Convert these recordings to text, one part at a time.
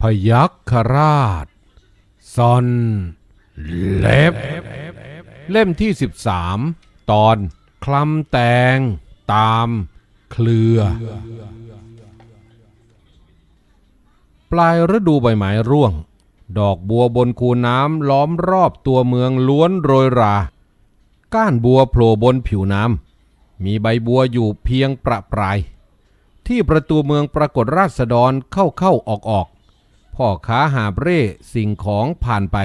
พยัคฆราชซอนเล็บ เล่มที่ 13 ตอนคลำแตง ตามเคลือ ปลายฤดูใบไม้ร่วง ดอกบัวบนคูน้ำล้อมรอบตัวเมืองล้วนโรยรา ก้านบัวโผล่บนผิวน้ำ มีใบบัวอยู่เพียงประปราย ที่ประตูเมืองปรากฏราษฎรเข้าเข้าออกออก พ่อค้าหาบเร่สิ่งของผ่านไป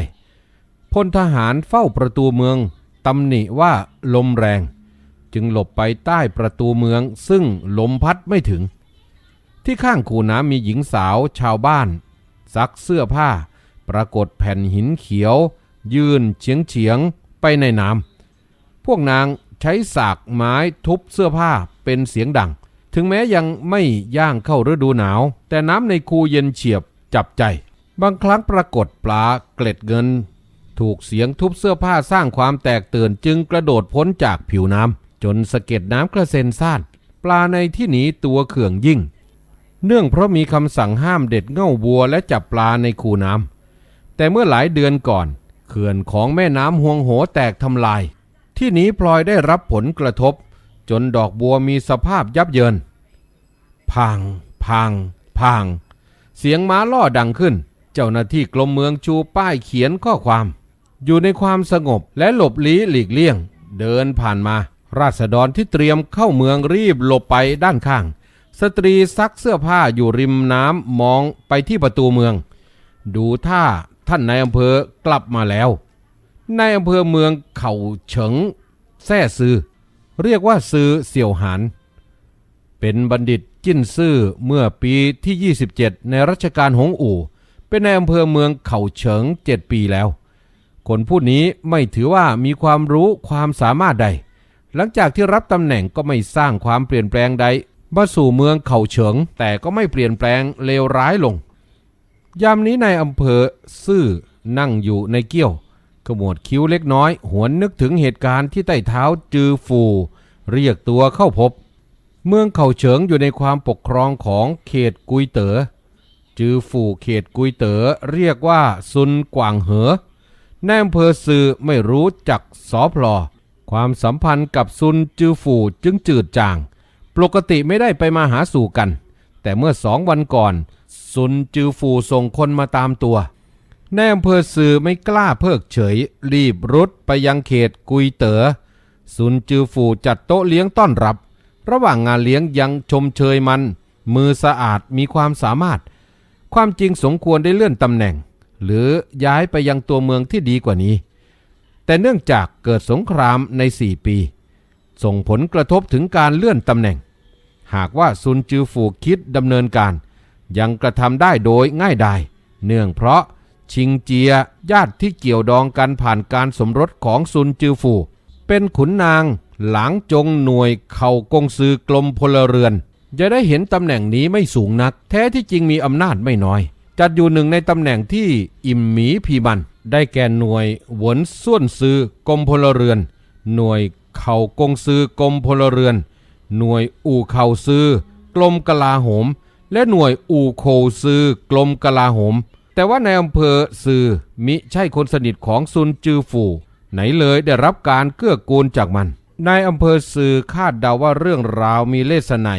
พลทหารเฝ้าประตูเมืองตำหนิว่าลมแรง จึงหลบไปใต้ประตูเมืองซึ่งลมพัดไม่ถึง ที่ข้างคูน้ำมีหญิงสาวชาวบ้าน ซักเสื้อผ้า ปรากฏแผ่นหินเขียว ยืนเฉียงเฉียงไปในน้ำพวกนางใช้สากไม้ทุบเสื้อผ้าเป็นเสียงดัง ถึงแม้ยังไม่ย่างเข้าฤดูหนาว แต่น้ำในคูเย็นเฉียบ จับใจ บางครั้งปรากฏปลาเกล็ดเงิน ถูกเสียงทุบเสื้อผ้าสร้างความแตกตื่นจึงกระโดดพ้นจากผิวน้ำจนสะเก็ดน้ำกระเซ็นซ่านปลาในที่หนีตัวเขื่องยิ่ง เนื่องเพราะมีคำสั่งห้ามเด็ดเง่าบัวและจับปลาในคูน้ำแต่เมื่อหลายเดือนก่อน เขื่อนของแม่น้ำห่วงโหแตกทำลาย ที่นี้พลอยได้รับผลกระทบ จนดอกบัวมีสภาพยับเยิน พัง พัง พัง เสียงม้าล่อดังขึ้น เจ้าหน้าที่กรมเมืองชูป้ายเขียนข้อความ อยู่ในความสงบและหลบลี้หลีกเลี่ยง เดินผ่านมา ราษฎรที่เตรียมเข้าเมืองรีบหลบไปด้านข้าง สตรีซักเสื้อผ้าอยู่ริมน้ำมองไปที่ประตูเมือง ดูท่าท่านนายอำเภอกลับมาแล้วนายอำเภอเมืองเข่าเฉิงแซ่ซือ เรียกว่าซือเสี่ยวหาน เป็นบัณฑิตจิ้นซื่อเมื่อปีที่ 27 ในรัชกาลหงอู่ เป็นในอำเภอเมืองเข่าเฉิงเจ็ดปีแล้ว คนผู้นี้ไม่ถือว่ามีความรู้ความสามารถใด หลังจากที่รับตำแหน่งก็ไม่สร้างความเปลี่ยนแปลงใดมาสู่เมืองเข่าเฉิง แต่ก็ไม่เปลี่ยนแปลงเลวร้ายลง ยามนี้ในอำเภอซื่อนั่งอยู่ในเกี้ยวขมวดคิ้วเล็กน้อย หวนนึกถึงเหตุการณ์ที่ใต้เท้าจือฟู เรียกตัวเข้าพบ เมืองเขาเฉิงอยู่ในความปกครองของเขตกุยเตอ๋อจือฟูเขตกุยเต๋อเรียกว่าซุนกว่างเหอในอำเภอซือไม่รู้จักสอพลอ ความสัมพันธ์กับซุนจือฟูจึงจืดจาง ปกติไม่ได้ไปมาหาสู่กัน แต่เมื่อสองวันก่อน ซุนจือฟูส่งคนมาตามตัวในอำเภอซือไม่กล้าเพิกเฉย รีบรุดไปยังเขตกุยเตอ๋อซุนจือฟูจัดโต๊ะเลี้ยงต้อนรับ ระหว่างงานเลี้ยงยังชมเชยมัน มือสะอาดมีความสามารถ ความจริงสมควรได้เลื่อนตำแหน่ง หรือย้ายไปยังตัวเมืองที่ดีกว่านี้ แต่เนื่องจากเกิดสงครามใน 4 ปี ส่งผลกระทบถึงการเลื่อนตำแหน่ง หากว่าซุนจือฟูคิดดำเนินการ ยังกระทำได้โดยง่ายดายเนื่องเพราะชิงเจียญาติที่เกี่ยวดองกันผ่านการสมรสของซุนจือฟูเป็นขุนนาง หลางจงหน่วยเข่ากงซือกลมพลเรือน จะได้เห็นตำแหน่งนี้ไม่สูงนัก แท้ที่จริงมีอำนาจไม่น้อย จัดอยู่หนึ่งในตำแหน่งที่อิ่มหมีพีมัน ได้แก่หน่วยหวนส่วนซือกรมพลเรือน หน่วยเข่ากงซือกรมพลเรือน หน่วยอู่เข่าซือกรมกลาโหม และหน่วยอู่โคซือกรมกลาโหม แต่ว่าในอำเภอซือมิใช่คนสนิทของซุนจือฟูไหนเลยได้รับการเกื้อกูลจากมัน นายอำเภอซื่อคาดเดาว่าเรื่องราวมีเลสไน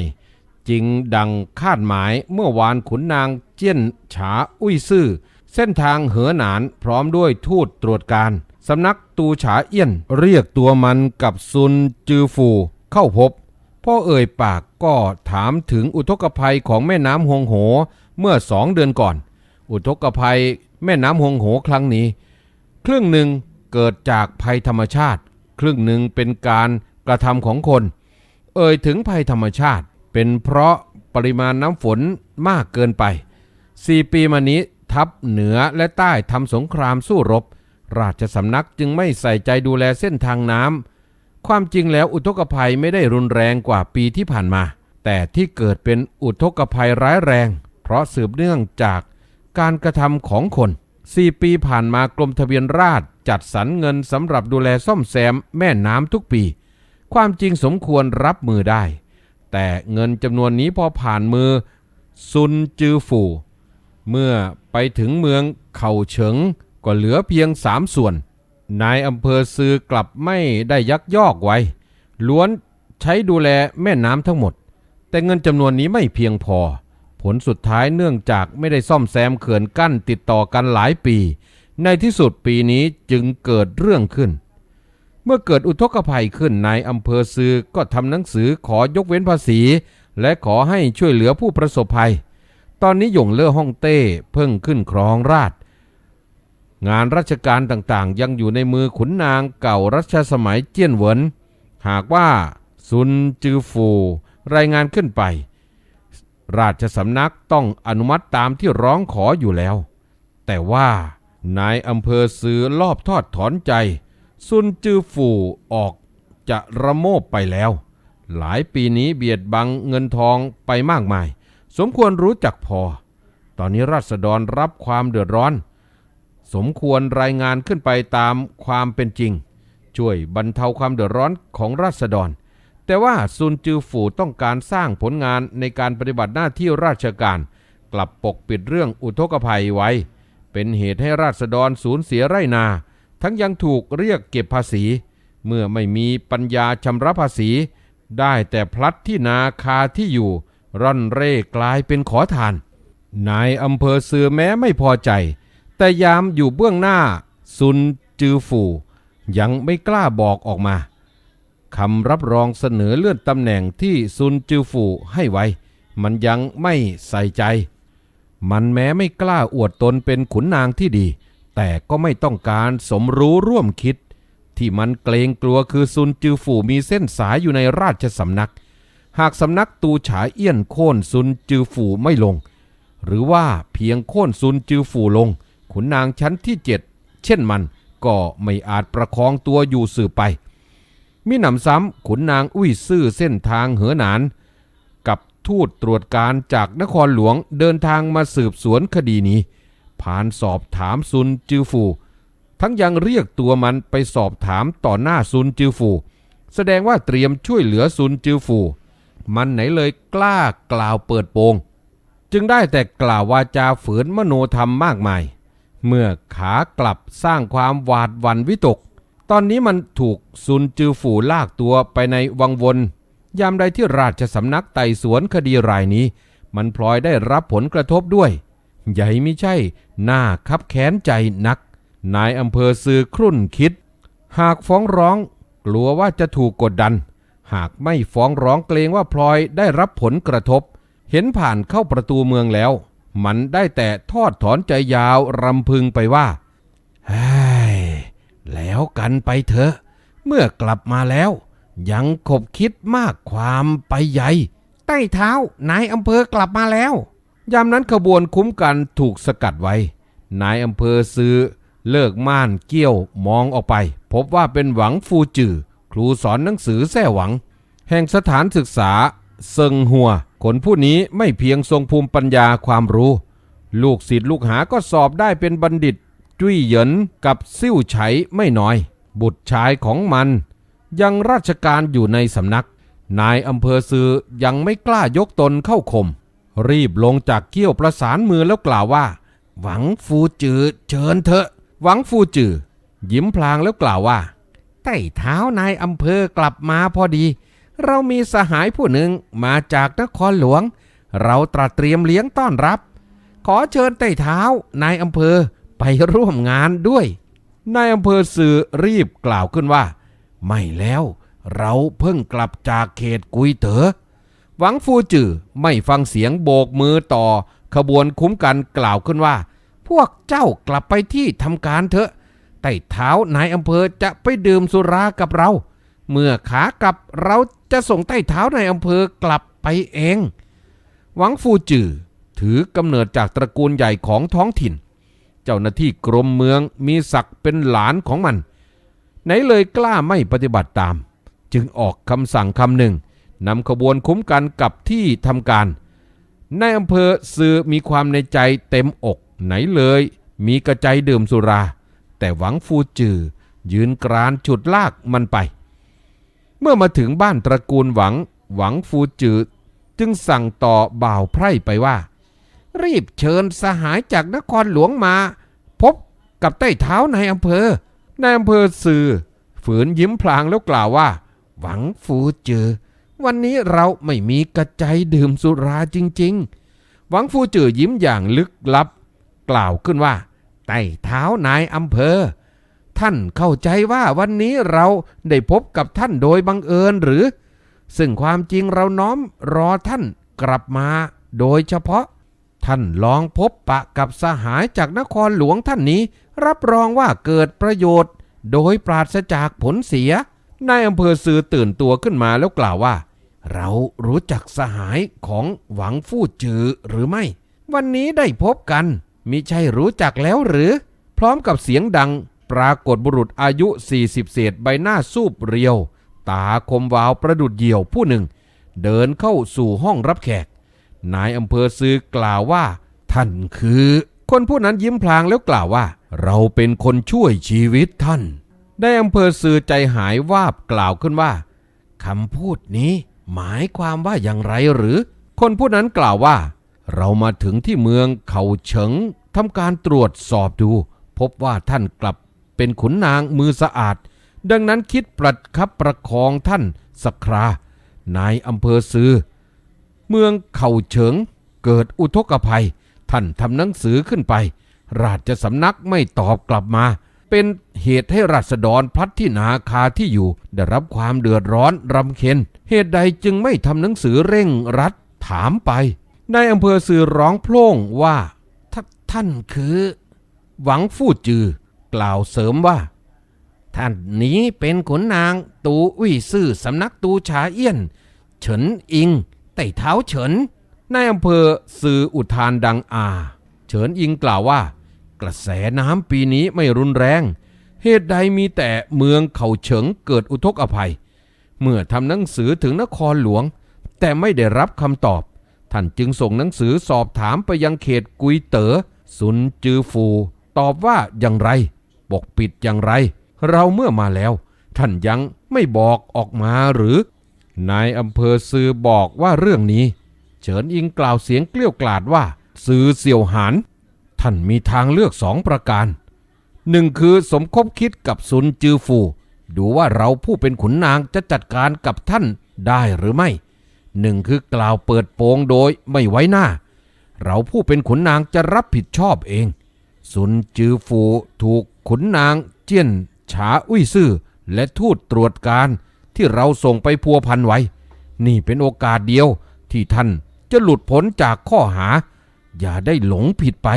จริงดังคาดหมายเมื่อวานขุนนางเจี้ยนฉาอุ้ยซื่อ เส้นทางเหอหนานพร้อมด้วยทูตตรวจการ สำนักตูฉาเอี้ยน เรียกตัวมันกับซุนจือฟูเข้าพบ พ่อเอ่ยปากก็ถามถึงอุทกภัยของแม่น้ำฮงโห เมื่อสองเดือนก่อน อุทกภัยแม่น้ำฮงโหครั้งนี้ ครึ่งหนึ่งเกิดจากภัยธรรมชาติ ครึ่งหนึ่งเป็นการกระทำของคน เอ่ยถึงภัยธรรมชาติ เป็นเพราะปริมาณน้ำฝนมากเกินไปสี่ปีมานี้ทัพเหนือและใต้ทำสงครามสู้รบ ราชสำนักจึงไม่ใส่ใจดูแลเส้นทางน้ำความจริงแล้วอุทกภัยไม่ได้รุนแรงกว่าปีที่ผ่านมา แต่ที่เกิดเป็นอุทกภัยร้ายแรง เพราะสืบเนื่องจากการกระทำของคน สี่ปีผ่านมากรมทะเบียนราษฎรจัดสรรเงินสำหรับดูแลซ่อมแซมแม่น้ำทุกปี ความจริงสมควรรับมือได้ แต่เงินจำนวนนี้พอผ่านมือ ซุนจือฟูเมื่อไปถึงเมืองเข่าเฉิงก็เหลือเพียงสามส่วน นายอำเภอซือกลับไม่ได้ยักยอกไว้ ล้วนใช้ดูแลแม่น้ำทั้งหมด แต่เงินจำนวนนี้ไม่เพียงพอ ผลสุดท้ายเนื่องจากไม่ได้ซ่อมแซมเขื่อนกั้นติดต่อกันหลายปี ในที่สุดปีนี้จึงเกิดเรื่องขึ้น เมื่อเกิดอุทกภัยขึ้นนายอำเภอซือก็ทำหนังสือขอยกเว้นภาษี และขอให้ช่วยเหลือผู้ประสบภัย ตอนนี้หยงเล่อฮ่องเต้เพิ่งขึ้นครองราชงานราชการต่างๆ ยังอยู่ในมือขุนนางเก่ารัชสมัยเจี้ยนเหวินหากว่าซุนจือฟู รายงานขึ้นไป ราชสำนักต้องอนุมัติตามที่ร้องขออยู่แล้ว แต่ว่านายอำเภอซื้อลอบทอดถอนใจ ซุนจือฟูออกจะระโมบไปแล้ว หลายปีนี้เบียดบังเงินทองไปมากมาย สมควรรู้จักพอ ตอนนี้ราษฎรรับความเดือดร้อน สมควรรายงานขึ้นไปตามความเป็นจริง ช่วยบรรเทาความเดือดร้อนของราษฎร แต่ว่าซุนจือฝูต้องการสร้างผลงานในการปฏิบัติหน้าที่ราชการ กลับปกปิดเรื่องอุทกภัยไว้ เป็นเหตุให้ราษฎรสูญเสียไรนา ทั้งยังถูกเรียกเก็บภาษี เมื่อไม่มีปัญญาชำระภาษี ได้แต่พลัดที่นาคาที่อยู่ ร่อนเร่กลายเป็นขอทาน นายอำเภอเสือแม้ไม่พอใจ แต่ยามอยู่เบื้องหน้าซุนจือฝูยังไม่กล้าบอกออกมา คำรับรองเสนอเลื่อนตำแหน่งที่ซุนจือฝูให้ไว้ มันยังไม่ใส่ใจ มันแม้ไม่กล้าอวดตนเป็นขุนนางที่ดี แต่ก็ไม่ต้องการสมรู้ร่วมคิด ที่มันเกรงกลัวคือซุนจือฝูมีเส้นสายอยู่ในราชสำนัก หากสำนักตูฉาเอี้ยนโค่นซุนจือฝูไม่ลง หรือว่าเพียงโค่นซุนจือฝูลง ขุนนางชั้นที่เจ็ดเช่นมันก็ไม่อาจประคองตัวอยู่สืบไป มิหนำซ้ำขุนนางอุ้ยซื่อเส้นทางเหอหนาน กับทูตตรวจการจากนครหลวงเดินทางมาสืบสวนคดีนี้ ผ่านสอบถามซุนจือฟู ทั้งยังเรียกตัวมันไปสอบถามต่อหน้าซุนจือฟู แสดงว่าเตรียมช่วยเหลือซุนจือฟู มันไหนเลยกล้ากล่าวเปิดโปง จึงได้แต่กล่าววาจาฝืนมโนธรรมมากมาย เมื่อขากลับสร้างความหวาดหวั่นวิตก ตอนนี้มันถูกซุนจือฝูลากตัวไปในวังวน ยามใดที่ราชสำนักไต่สวนคดีรายนี้ มันพลอยได้รับผลกระทบด้วย ใหญ่ไม่ใช่ หน้าคับแค้นใจนัก นายอำเภอซื้อครุ่นคิด หากฟ้องร้องกลัวว่าจะถูกกดดัน หากไม่ฟ้องร้องเกรงว่าพลอยได้รับผลกระทบ เห็นผ่านเข้าประตูเมืองแล้ว มันได้แต่ทอดถอนใจยาวรำพึงไปว่า แล้วกันไปเถอะ เมื่อกลับมาแล้ว ยังขบคิดมากความไปใหญ่ ใต้เท้านายอำเภอกลับมาแล้ว ยามนั้นขบวนคุ้มกันถูกสกัดไว้ นายอำเภอซื้อเลิกม่านเกี้ยวมองออกไป พบว่าเป็นหวังฟูจือครูสอนหนังสือแท่หวัง แห่งสถานศึกษาเซิงหัว คนผู้นี้ไม่เพียงทรงภูมิปัญญาความรู้ ลูกศิษย์ลูกหาก็สอบได้เป็นบัณฑิต จุ้ยเหยินกับซิ่วไฉไม่น้อย บุตรชายของมัน ยังราชการอยู่ในสำนัก นายอำเภอซือยังไม่กล้ายกตนเข้าข่มรีบลงจากเกี้ยวประสานมือแล้วกล่าวว่า หวังฟูจือเชิญเถอะ หวังฟูจือยิ้มพลางแล้วกล่าวว่าใต้เท้านายอำเภอกลับมาพอดี เรามีสหายผู้หนึ่งมาจากนครหลวง เราตรัสเตรียมเลี้ยงต้อนรับ ขอเชิญใต้เท้านายอำเภอ ไปร่วมงานด้วยนายอำเภอสื่อรีบกล่าวขึ้นว่า ไม่แล้ว เราเพิ่งกลับจากเขตกุยเต๋อหวังฟูจือไม่ฟังเสียงโบกมือต่อ ขบวนคุ้มกันกล่าวขึ้นว่า พวกเจ้ากลับไปที่ทำการเถอะใต้เท้านายอำเภอจะไปดื่มสุรากับเรา เมื่อขากลับเราจะส่งใต้เท้านายอำเภอกลับไปเอง หวังฟูจือถือกำเนิดจากตระกูลใหญ่ของท้องถิ่น เจ้าหน้าที่กรมเมืองมีศักดิ์เป็นหลานของมัน ไหนเลยกล้าไม่ปฏิบัติตาม จึงออกคำสั่งคำหนึ่งนำขบวนคุ้มกันกับที่ทำการในายอำเภอซื้อมีความในใจเต็มอก ไหนเลย มีกระใจดื่มสุรา แต่หวังฟูจือ ยืนกรานฉุดลากมันไป เมื่อมาถึงบ้านตระกูลหวัง หวังฟูจือ จึงสั่งต่อบ่าวไพร่ไปว่า รีบเชิญสหายจากนครหลวงมา พบกับใต้เท้านายอำเภอนายอำเภอสื่อ ฝืนยิ้มพลางแล้วกล่าวว่า หวังฟูเจอ วันนี้เราไม่มีกระใจดื่มสุราจริง ๆ หวังฟูเจอยิ้มอย่างลึกลับ กล่าวขึ้นว่า ใต้เท้านายอำเภอ ท่านเข้าใจว่าวันนี้เราได้พบกับท่านโดยบังเอิญหรือ ซึ่งความจริงเราน้อมรอท่านกลับมาโดยเฉพาะ ท่านลองพบปะกับสหายจากนครหลวงท่านนี้ รับรองว่าเกิดประโยชน์ โดยปราศจากผลเสียนายอำเภอซือตื่นตัวขึ้นมาแล้วกล่าวว่า เรารู้จักสหายของหวังฟู่จือหรือไม่ วันนี้ได้พบกันมิใช่รู้จักแล้วหรือ พร้อมกับเสียงดัง ปรากฏบุรุษอายุ 40 เศษใบหน้าสูบเรียว ตาคมวาวประดุดเหยี่ยวผู้หนึ่ง เดินเข้าสู่ห้องรับแขก นายอำเภอซื้อกล่าวว่า ท่านคือ คนผู้นั้นยิ้มพลางแล้วกล่าวว่า เราเป็นคนช่วยชีวิตท่านได้อำเภอซื้อใจหายวาบกล่าวขึ้นว่าคำพูดนี้หมายความว่าอย่างไรหรือ คนผู้นั้นกล่าวว่า เรามาถึงที่เมืองเขาเฉิงทำการตรวจสอบดู พบว่าท่านกลับเป็นขุนนางมือสะอาด ดังนั้นคิดประคับประคองท่านสักครานายอำเภอซื้อ เมืองเข่าเฉิง เกิดอุทกภัย ท่านทำหนังสือขึ้นไป ราชสำนักไม่ตอบกลับมา เป็นเหตุให้ราษฎรพลัดที่นาคาที่อยู่ ได้รับความเดือดร้อนรำเค็ญเหตุใดจึงไม่ทำหนังสือเร่งรัดถามไปนายอำเภอสื่อร้องโพล่งว่าทท่านคือ หวังฟู่จือ กล่าวเสริมว่า ท่านนี้เป็นขุนนางตูอุ้ยซื่อสำนักตูฉาเอี้ยน เฉินอิง ไต่เท้าเฉินนายอำเภอสื่ออุทานดังอา เฉินอิงกล่าวว่า กระแสน้ำปีนี้ไม่รุนแรง เหตุใดมีแต่เมืองเขาเฉิงเกิดอุทกภัย เมื่อทำหนังสือถึงนครหลวง แต่ไม่ได้รับคำตอบ ท่านจึงส่งหนังสือสอบถามไปยังเขตกุยเตอ๋อซุนจือฟู ตอบว่าอย่างไร ปกปิดอย่างไร เราเมื่อมาแล้ว ท่านยังไม่บอกออกมาหรือ นายอำเภอซือบอกว่าเรื่องนี้ เฉินอิงกล่าวเสียงเกลี้ยวกล่อดว่าซือเสี่ยวหานท่านมีทางเลือกสองประการหนึ่งคือสมคบคิดกับซุนจือฟู ดูว่าเราผู้เป็นขุนนางจะจัดการกับท่านได้หรือไม่หนึ่งคือกล่าวเปิดโปงโดยไม่ไว้หน้า เราผู้เป็นขุนนางจะรับผิดชอบเอง ซุนจือฟูถูกขุนนางเจี้ยน ฉาอุ้ยซื่อและทูตตรวจการ ที่เราส่งไปพัวพันไว้ นี่เป็นโอกาสเดียวที่ท่านจะหลุดพ้นจากข้อหา อย่าได้หลงผิดไป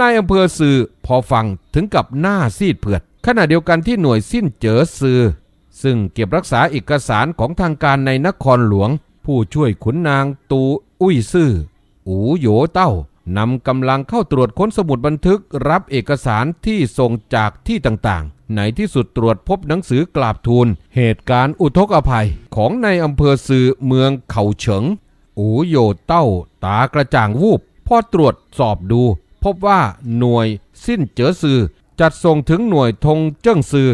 นายอำเภอสื่อพอฟังถึงกับหน้าซีดเผือด ขณะเดียวกันที่หน่วยสิ้นเจอสื่อ ซึ่งเก็บรักษาเอกสารของทางการในนครหลวง ผู้ช่วยขุนนางตูอุ้ยซื่อ อูโยเต้านำกำลังเข้าตรวจค้นสมุดบันทึกรับเอกสารที่ส่งจากที่ต่างๆ ในที่สุดตรวจพบหนังสือกราบทูล เหตุการณ์อุทกภัยของในอำเภอซือเมืองเขาเฉิง อูโยเต้า ตากระจ่างวูบพอตรวจสอบดู พบว่าหน่วยสิ้นเจอซือจัดส่งถึงหน่วยธงเจิ้งซือ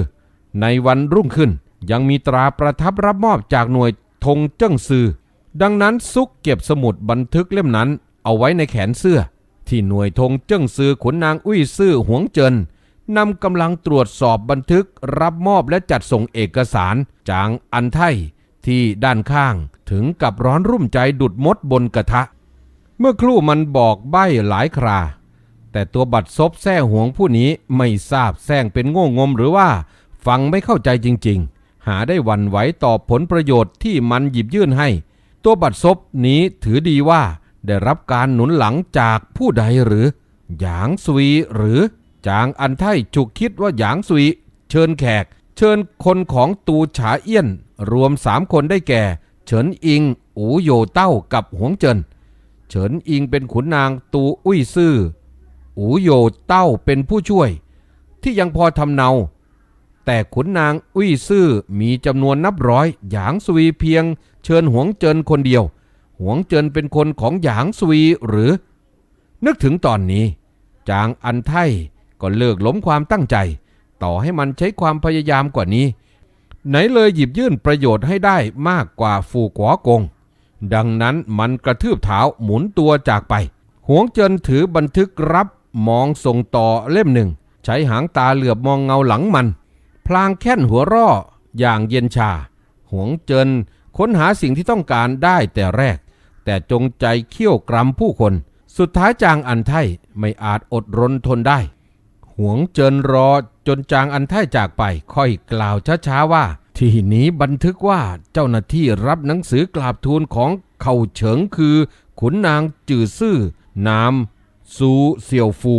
ในวันรุ่งขึ้น ยังมีตราประทับรับมอบจากหน่วยธงเจิ้งซือ ดังนั้นซุกเก็บสมุดบันทึกเล่มนั้น เอาไว้ในแขนเสื้อ ที่หน่วยธงเจิ้งซือขุนนางอุ้ยซื่อหวงเจิน นำกำลังตรวจสอบบันทึกรับมอบและจัดส่งเอกสารจางอันไทยที่ด้านข้างถึงกับร้อนรุ่มใจดุดมดบนกระทะ เมื่อครู่มันบอกใบ้หลายครา แต่ตัวบัตรซบแท้หวงผู้นี้ไม่ทราบแซงเป็นโง่งมหรือว่า ฟังไม่เข้าใจจริง ๆ หาได้หวันไหวต่อผลประโยชน์ที่มันหยิบยื่นให้ ตัวบัตรซบนี้ถือดีว่าได้รับการหนุนหลังจากผู้ใดหรือ หยางสวีหรือ จางอันไทจุกคิดว่าหยางสวีเชิญแขก เชิญคนของตูฉาเอี้ยน รวมสามคนได้แก่ เฉินอิง อูโยเต้ากับหวงเจิน เฉินอิงเป็นขุนนางตูอุ้ยซื่อ อูโยเต้าเป็นผู้ช่วย ที่ยังพอทำเนา แต่ขุนนางอุ้ยซื่อมีจำนวนนับร้อย หยางสวีเพียง เชิญหวงเจินคนเดียว หวงเจินเป็นคนของหยางสวีหรือ นึกถึงตอนนี้ จางอันไท ก็เลิกล้มความตั้งใจ ต่อให้มันใช้ความพยายามกว่านี้ ไหนเลยหยิบยื่นประโยชน์ให้ได้มากกว่าฟูกวอกง ดังนั้นมันกระทืบเท้าหมุนตัวจากไป หวงเจินถือบันทึกรับมองส่งต่อเล่มหนึ่ง ใช้หางตาเหลือบมองเงาหลังมัน พลางแค่นหัวร่ออย่างเย็นชา หวงเจินค้นหาสิ่งที่ต้องการได้แต่แรก แต่จงใจเคี่ยวกรำผู้คน สุดท้ายจางอันไทยไม่อาจอดรนทนได้ หวงเจินรอจนจางอันไท่จากไป ค่อยกล่าวช้าๆว่า ที่นี้บันทึกว่าเจ้าหน้าที่รับหนังสือกราบทูลของเข่าเฉิงคือขุนนางจื่อซื่อนามซูเซียวฟู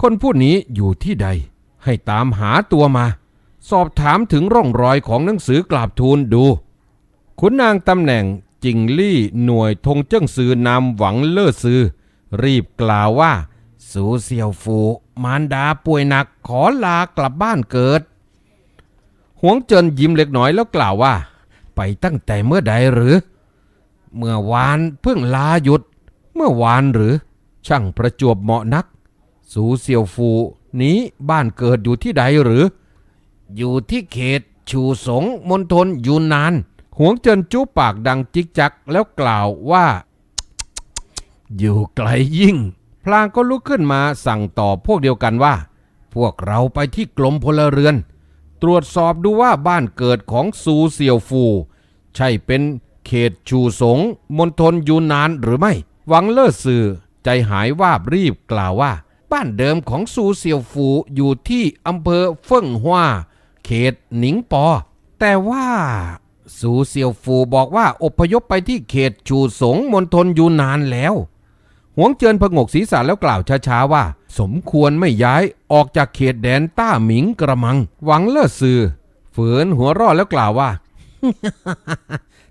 คนผู้นี้อยู่ที่ใด ให้ตามหาตัวมา สอบถามถึงร่องรอยของหนังสือกราบทูลดูขุนนางตำแหน่งจิงลี่หน่วยธงเจิ้งซือนามหวังเล่อซือรีบกล่าวว่า สูเซียวฟูมารดาป่วยหนักขอลากลับบ้านเกิด หวงเจินยิ้มเล็กน้อยแล้วกล่าวว่า ไปตั้งแต่เมื่อใดหรือ เมื่อวานเพิ่งลาหยุด เมื่อวานหรือ ช่างประจวบเหมาะนัก สูเซียวฟูนี้บ้านเกิดอยู่ที่ใดหรือ อยู่ที่เขตชูสงมณฑลยูนนานหวงเจินจูปากดังจิกจักแล้วกล่าวว่า อยู่ไกลยิ่ง พลางก็ลุกขึ้นมาสั่งต่อพวกเดียวกันว่า พวกเราไปที่กรมพลเรือน ตรวจสอบดูว่าบ้านเกิดของซูเซียวฟู ใช่เป็นเขตชูสงมณฑลยูนานหรือไม่หวังเลิศสื่อใจหายวาบรีบกล่าวว่า บ้านเดิมของซูเซียวฟูอยู่ที่อำเภอเฟิ่งฮวาเขตหนิงปอ แต่ว่าซูเซียวฟูบอกว่าอพยพไปที่เขตชูสงมณฑลยูนานแล้ว หวงเจินพงกศีรษะแล้วกล่าวช้าๆว่า สมควรไม่ย้ายออกจากเขตแดนต้าหมิงกระมัง หวังเลิศสื่อฝืนหัวรอดแล้วกล่าวว่า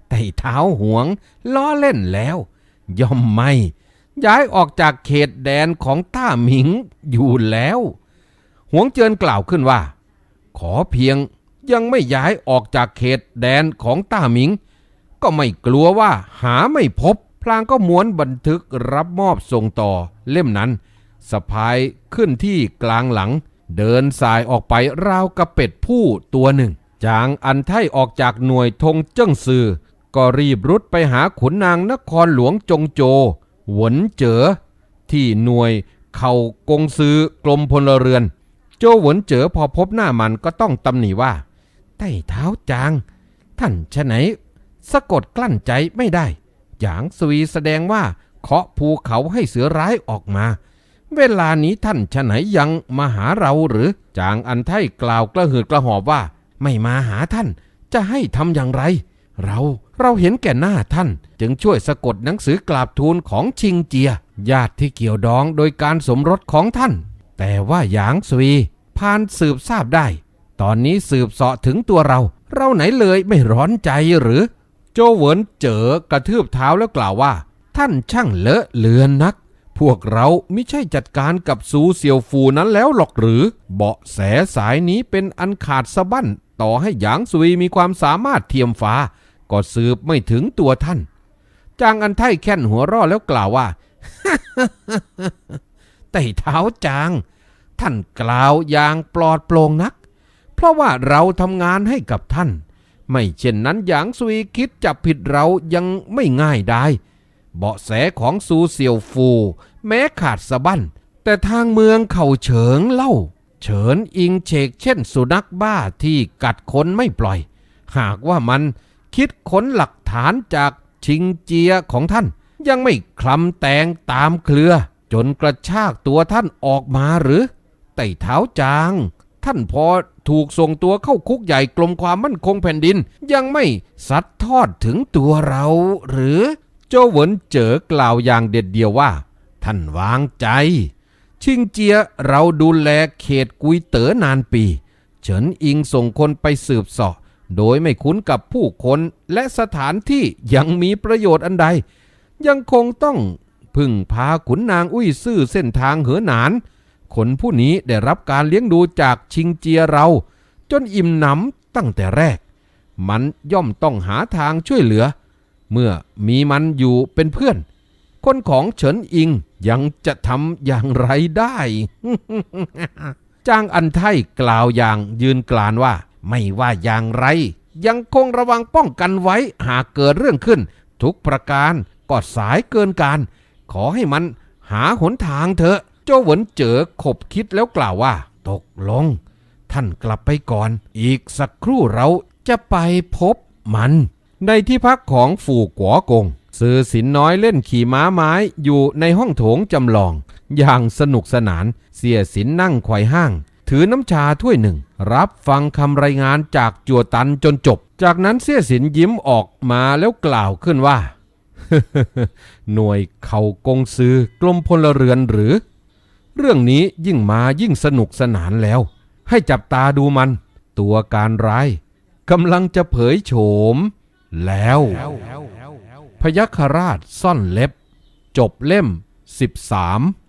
ไต่เท้าหวง ล้อเล่นแล้ว ย่อมไม่ ย้ายออกจากเขตแดนของต้าหมิงอยู่แล้ว หวงเจินกล่าวขึ้นว่า ขอเพียงยังไม่ย้ายออกจากเขตแดนของต้าหมิง ก็ไม่กลัวว่าหาไม่พบ พลางก็ม้วนบันทึกรับมอบส่งต่อเล่มนั้นสะพายขึ้นที่กลางหลัง เดินสายออกไปราวกระเป็ดผู้ตัวหนึ่ง จางอันไทยออกจากหน่วยธงเจิ้งซือ ก็รีบรุดไปหาขุนนางนครหลวงจงโจ หวนเจ๋อที่หน่วยเข่ากงซือกรมพลเรือน โจหวนเจ๋อพอพบหน้ามันก็ต้องตำหนิว่า ใต้เท้าจาง ท่านชะไหน สะกดกลั้นใจไม่ได้ หยางสวีแสดงว่าเคาะภูเขาให้เสือร้ายออกมา เวลานี้ท่านชะไหนยังมาหาเราหรือ จางอันไทกล่าวกระหืดกระหอบว่า ไม่มาหาท่าน จะให้ทำอย่างไร เราเราเห็นแก่หน้าท่าน จึงช่วยสะกดหนังสือกราบทูลของชิงเจีย ญาติที่เกี่ยวดองโดยการสมรสของท่าน แต่ว่าหยางสวีพานสืบทราบได้ ตอนนี้สืบเสาะถึงตัวเรา เราไหนเลยไม่ร้อนใจหรือ โจเหวินเจอกระทืบเท้าแล้วกล่าวว่า ท่านช่างเลอะเลือนนัก พวกเราไม่ใช่จัดการกับซูเซียวฟูนั้นแล้วหรอกหรือ เบาะแสสายนี้เป็นอันขาดสะบั้นต่อให้หยางซุยมีความสามารถเทียมฟ้า ก็สืบไม่ถึงตัวท่าน จางอันไทแค่นหัวร่อแล้วกล่าวว่าไต่เท้าจาง ท่านกล่าวอย่างปลอดโปร่งนัก เพราะว่าเราทำงานให้กับท่าน ไม่เช่นนั้นหยางซุยคิดจับผิดเรายังไม่ง่ายได้ เบาะแสของซูเซียวฟู แม้ขาดสะบั้นแต่ทางเมืองเขาเฉิงเล่า เฉินอิงเฉกเช่นสุนัขบ้าที่กัดคนไม่ปล่อย หากว่ามันคิดค้นหลักฐานจากชิงเจียของท่าน ยังไม่คลำแตงตามเครือ จนกระชากตัวท่านออกมาหรือไต่เท้าจาง ท่านพอถูกส่งตัวเข้าคุกใหญ่กรมความมั่นคงแผ่นดิน ยังไม่ซัดทอดถึงตัวเรา หรือโจเหวินเจ๋อกล่าวอย่างเด็ดเดียวว่า ท่านวางใจ ชิงเจียเราดูแลเขตกุยเต๋อนานปี เฉินอิงส่งคนไปสืบสาะโดยไม่คุ้นกับผู้คนและสถานที่ยังมีประโยชน์อันใด ยังคงต้องพึ่งพาขุนนางอุ้ยซื่อเส้นทางเหอหนาน คนผู้นี้ได้รับการเลี้ยงดูจากชิงเจียเรา จนอิ่มหนำตั้งแต่แรก มันย่อมต้องหาทางช่วยเหลือ เมื่อมีมันอยู่เป็นเพื่อน คนของเฉินอิงยังจะทำอย่างไรได้จางอันไทกล่าวอย่างยืนกลานว่า ไม่ว่าอย่างไร ยังคงระวังป้องกันไว้หากเกิดเรื่องขึ้น ทุกประการก็สายเกินการ ขอให้มันหาหนทางเถอะ จ้เหวินเจ๋อขบคิดแล้วกล่าวว่า ตกลง ท่านกลับไปก่อน อีกสักครู่เราจะไปพบมัน ในที่พักของฝูกัวกงซือสินน้อยเล่นขี่ม้าไม้อยู่ในห้องโถงจำลอง อย่างสนุกสนาน เสียสินนั่งไขว่ห้าง ถือน้ำชาถ้วยหนึ่ง รับฟังคำรายงานจากจัวตันจนจบ จากนั้นเสียสินยิ้มออกมาแล้วกล่าวขึ้นว่าหน่วยเขากงซือกลมพลเรือนหรือ เรื่องนี้ยิ่งมายิ่งสนุกสนานแล้ว ให้จับตาดูมัน ตัวการร้ายกำลังจะเผยโฉม แล้ว พยัคฆราชซ่อนเล็บ จบเล่ม 13